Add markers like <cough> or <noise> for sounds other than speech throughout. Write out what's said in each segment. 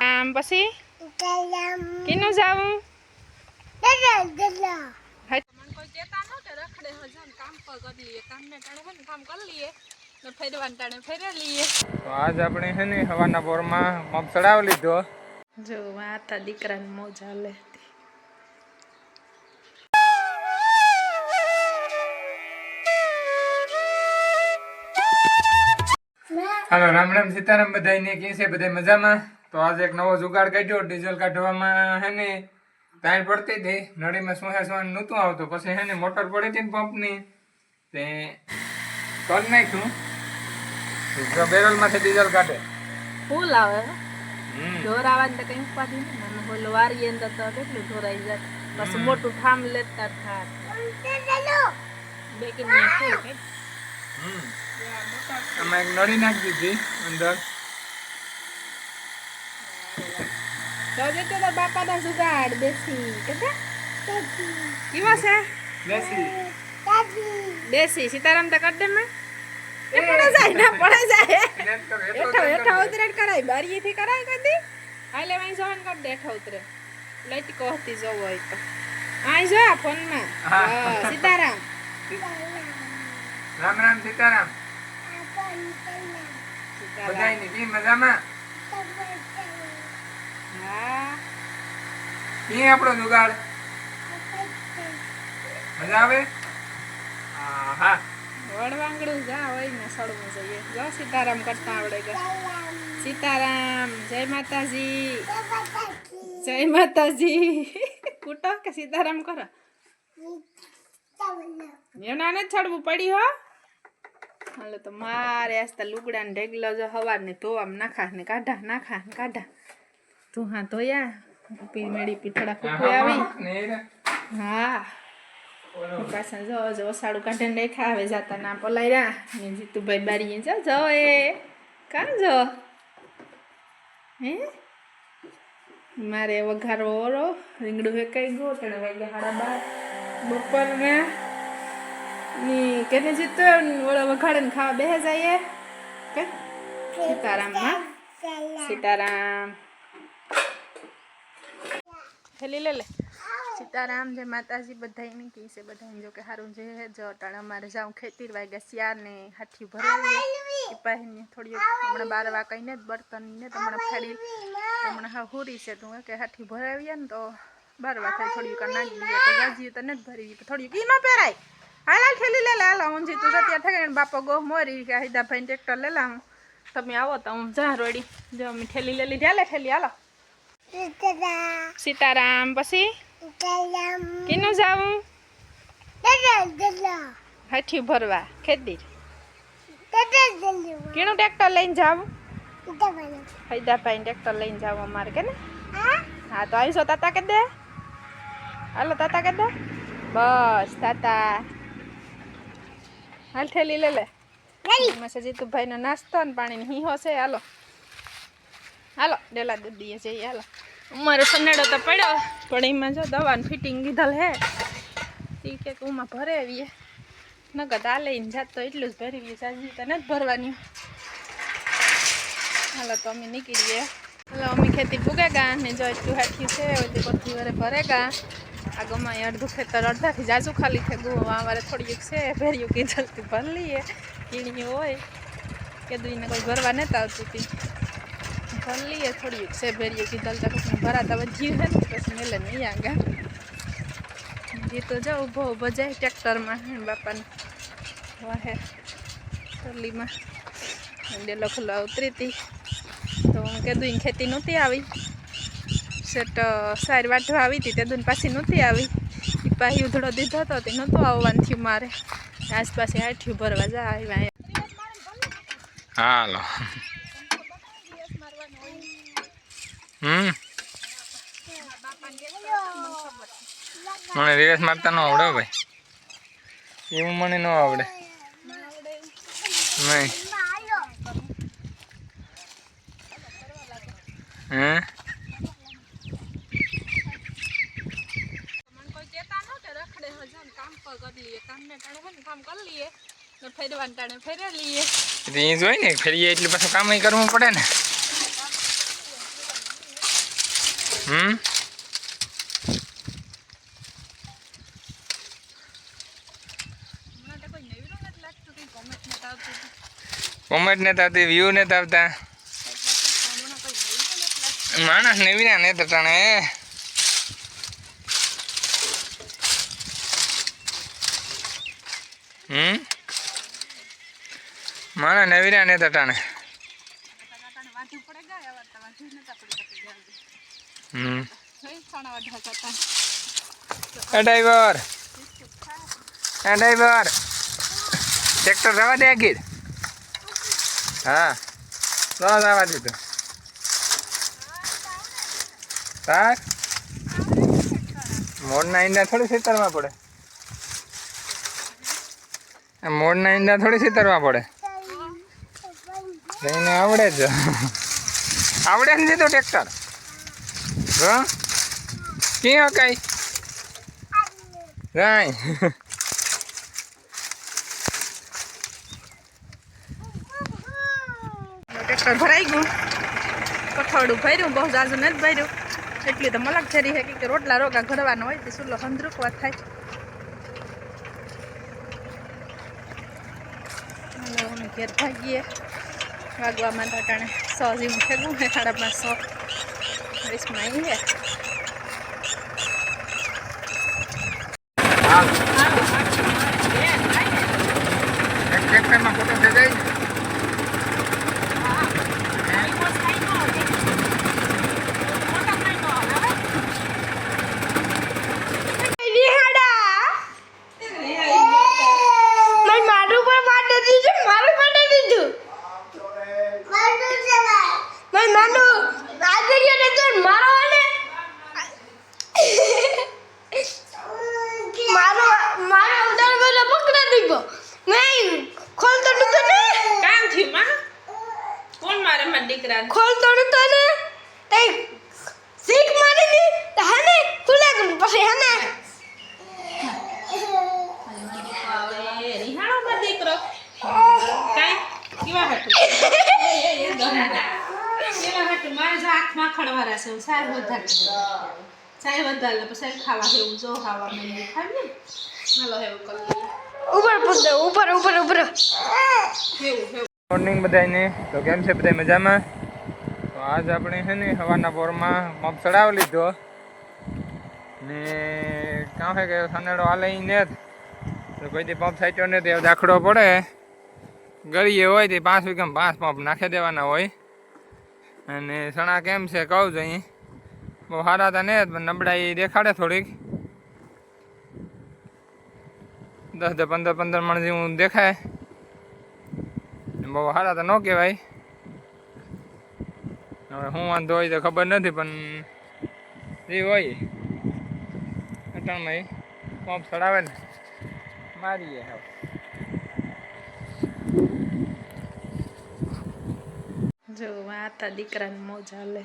આમ પછી? કિનું જાવું? હાય મને કોઈ કહેતા ન કે રખડે હજાન કામ પર કરી લઈએ. કામ ને ટાણે ને કામ કરી લઈએ. ને ફેરવાન ટાણે લઈએ. તો આજ આપણે છે ને હવાના પોરમાં મગ ચડાવી લીધો. જો વાતા દીકરાને મોજ હાલે. હાલો રામ રામ સીતારામ બધાને કે છે? બધા મજામાં? તો આજે એક નવો જુગાડ કાઢ્યો ડીઝલ કાઢવામાં હે ને તાણ પડતી હતી. નળીમાં સુહે સુહાન નહોતું આવતું. પછી હે ને મોટર પડી હતી ને પંપની. તે કરી નાખ્યું. જો બેરલમાંથી ડીઝલ કાઢે. ફૂલ આવે. હમ. ઢોર આવવાની ને કઈ ઉપાધી નહીં. મને બોલો વારી અંદર તો કેટલું ઢોરાઈ જાય. બસ મોટું ઠામ લેતા થાય બે કે નહીં ફૂલ કઈ આમાં એક નળી નાખી દીધી અંદર. તો તો બાપાના જુગાડ દેશી કેતા? કેવા છે? દેશી દેશી સીતારામ તો કર દે મેં એ પડે જાય ના પડે જાય. હેઠો હેઠો ઉતરેણ કરાય બારીએથી કરાય કદી? હાલે વાઈ જવાન કર દે ઉતરે. લઈતી કહતી જવું હોય તો. આઈ જો ફોનમાં. હા, સીતારામ. <laughs> રામ રામ સીતારામ. બધાયની કી મજામાં? હા. આપણો જુગાડ? મજા આવે? હા હા. વડવાંગડું જા હોય ને સળવું જોઈએ. જો સીતારામ કરતા આવડે કે સીતારામ જય માતાજી. જય માતાજી. કૂટો કે સીતારામ કરો? એના ને ચડવું પડી હો. હાલો તો મારે આસ્તા લુગડાને ઢેગલો જો હવાર ને ધોવામ નાખા ને કાઢા નાખા ને કાઢા. તું હા ધોયા? પીમેડી પી થોડા કુકુ આવી. હા પાછા જો જો ઓસાડું કાઢીને દેખા આવે જાતા ના પલાયરા. ને જીતુભાઈ બારીએ જો જો એ. કાં જો? હે? મારે વઘારો ઓરો. રીંગડું વેકાઈ ગયો તણે વાગ્યા સાડા બાર. બપોરના ની કેને જીતો ઓળો વખાડે ને ખાવા બેસે જઈએ. કે? સીતારામમાં. સીતારામ. હેલી લે લે. સીતારામ જય માતાજી બધાને કહી છે બધાને જો કે સારું જે જો અટાણે અમારે જાઉં ખેતી વાગ્યા શિયાર ને હાથી ભરાવી પાહીને થોડી હમણાં બાર વાકાઈને જ બર્તન ને તો હમણાં ફાડી હમણાં હા હુરી છે, તું કે હાથી ભરાવીએ ને તો બાર વાગે થોડી નાખી દઈએ તો જાજી તો નથી ભરી થોડી ન પહેરાય. હાલ હાલ લેલા હાલ, હું જીતું જતી થઈ બાપા ગો, મોરી કે હિદા ભાઈ ટ્રેક્ટર લે, લા, હું. તમે આવો તો હું જા રોડી. જો, અમે ઠેલી લે લીધી. હાલે, ઠેલી, હાલો. સીતારામ, પછી? કેનું જાવું હાથી ભરવા ખેતી કેનું ટ્રેક્ટર લઈને જાવું હૈદાભાઈ ટ્રેક્ટર લઈને જાવ અમારે, કે ને? હા, તો આવીશો તાતા કે દે? હાલો, તાતા કે દે? બસ, તાતા. હાલ થેલી લે લે. એમાં છે જીતુભાઈનો નાસ્તો ને પાણી હીહો છે. હાલો. હાલો ડેલા દૂધીએ જઈએ હાલો. અમારો સનેડો તો પડ્યો પણ એમાં જો દવાનું ફિટિંગ લીધેલ હે. એ કે ઉમાં ભરે આવીએ નગદ આ લઈને જાત તો એટલું જ ભરી સાજી તો નથી ભરવાની. હાલો તો અમે નીકળીએ. હાલો અમે ખેતી પૂગેગા ને જો એટલું હાથ્યું છે ઓલી પછી વરે ભરેગા આગળમાં અડધું ખેતર અડધાથી જાજુ ખાલી થઈ ગયું આ વારે થોડીક છે, ભેર્યું કે જલ્દી ભરી લઈએ. કીણીઓ હોય કે એને કોઈ ભરવા નહીં આવતી હતી. ભરી લઈએ થોડીક છે, ભેર્યું કીધલ તો પછી ભરાતા જીવ છે ને, પછી મેલે નહીં આગળ. જી તો જાઉં ઊભો ઊભો જાય ટ્રેક્ટરમાં હે બાપાને. વાહે ટોલીમાં ડેલો ખુલ્લો ઉતરી હતી. તો હું કીધું ખેતી નહોતી આવી. સેટ સાર વાટવા આવી હતી, તે દૂન પાછી નહોતી આવી. એ પાછી ઉધડો દીધો હતો તે નહોતો આવવાનું થયું મારે. આસપાસ હાઠ્યું ભરવા જા આવ્યા હાલો. હમ. મને રિવર્સ મારતા ન આવડે ભાઈ. એવું મને ન આવડે. નહીં. હે મને કોઈ કહેતા ન કે રખડે હજાન કામ પર કરી લઈએ કામ ટાણે હે ને કામ કરી લઈએ. ને ફેરવાન ટાણે ફેરે લઈએ. તો એ જોઈ ને ફેરીએ એટલું પાછું કામ કરવું પડે ને. હમ? કોમેન્ટ ને વ્યૂ ને લાગતું. માણસ ને વિના ને તટાણે હમ માણસ ને વિના ને તટાણે કાકાને વાંચવું પડે ગયા વાર તો વાંચવું નથી આપણે ને ગયા હમ. એ ડ્રાઈવર. એ ડ્રાઈવર. ટ્રેક્ટર રવા દે ગીર હા. તો રવા દીધું તાર? મોડના ઈંડા થોડી છેતરવા પડે. મોડના ઈંડા થોડી છેતરવા પડે. એને આવડે જ. આવડે ને દીધું ટ્રેક્ટર. હા? ક્યાં કઈ રાય. ટ્રેક્ટર ભરાઈ ગયું. કઠોળું ભર્યું, બહુ જાજુ નથી ભર્યું. એટલી તો મલક જરી છે કે રોટલા રોગા ઘરવાનો હોય, તે સુલ્લો વાત થાય. હાલો, ઘેર ભાગીએ. વાગવામાં ટાણે સો જેવું ફેગું ને સાડા પાંચસો વીસમાં આવીએ એક ટ્રેક્ટરમાં ફોટો થઈ જાય મેં મારું પણ માટે દીધું મારું માટે દીધું મેં નાનું આજે ગયો ને તો મારો અને મારો મારો ઉધાર બધો પકડા દીધો મેં ખોલતો નતો ને કામ થયું માં કોણ મારે મારા દીકરાને ખોલતો નતો ને તે શીખ મારી દી તો હને ખુલે ગયું પછી હને હવે રિહાણો મારો દીકરો કાંઈ કેવા હતું કેવા હતું મારે હાથમાં ખડવારા છે સાહેબ વધારે સાહેબ વધારે પછી ખાવા જેવું જો ખાવા મેં ખાવી ને. હાલો એવું કરી ઉપર પૂછો ઉપર ઉપર ઉપર. એવું એવું મોર્નિંગ બધાને તો કેમ છે બધા મજામાં? તો આજ આપણે છે ને સવારના પોરમાં મગ ચડાવી લીધો. ને કાં છે કે સનેડો હાલે ઈ ને જ. તો કોઈ દી પંપ સાઈટો નથી તે દાખલો પડે. ગળીએ હોય તે પાંચ વીઘામાં પાંચ પંપ નાખી દેવાના હોય. અને સણા કેમ છે કહું છું અહીં. બહુ સારા હતા નહીં પણ નબળાઈ દેખાડે થોડીક. દસ દસ પંદર પંદર મણ જેવું દેખાય. બહુ સારા તો ન કહેવાય. હવે હું વાંધો હોય તો ખબર નથી, પણ જે હોય. અટાણમાં પંપ ચડાવે ને, મારીએ હવે. જો વાતા દીકરાને મોજા લે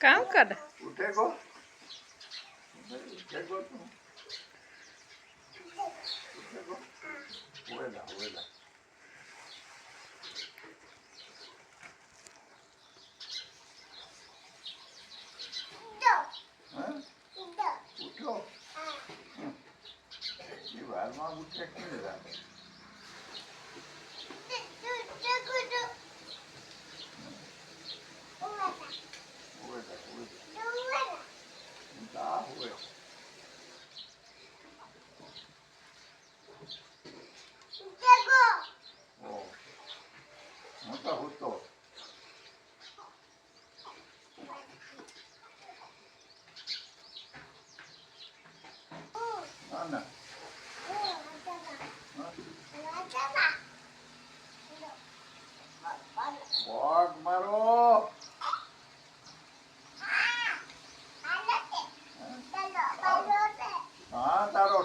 કામ કરે પગ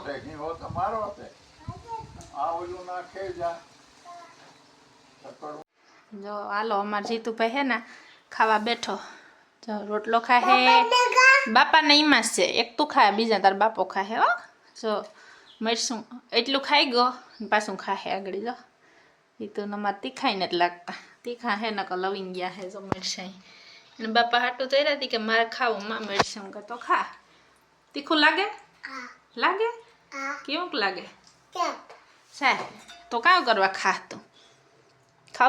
હા તારો છે નહીં હો મારો છે આ ઓલું નાખે જા જો હાલો અમાર જીતુભાઈ હે ને ખાવા બેઠો. જો રોટલો ખાહે બાપા બાપાને એમાં જ છે. એક તું ખાય બીજા તાર બાપો ખાહે હો જો મરસું એટલું ખાઈ ગયો પાછું ખાહે આગળ જો. એ તો અમારે તીખાઈ નથી લાગતા. તીખા હે નકર લવિંગ ગયા હે જો મરસાઈ. અને બાપા હાટું થઈ હતી કે મારે ખાવું માં મરસું કે તો ખા. તીખું લાગે? લાગે? કેવું લાગે? સાહેબ તો કાં કરવા ખાસ તું?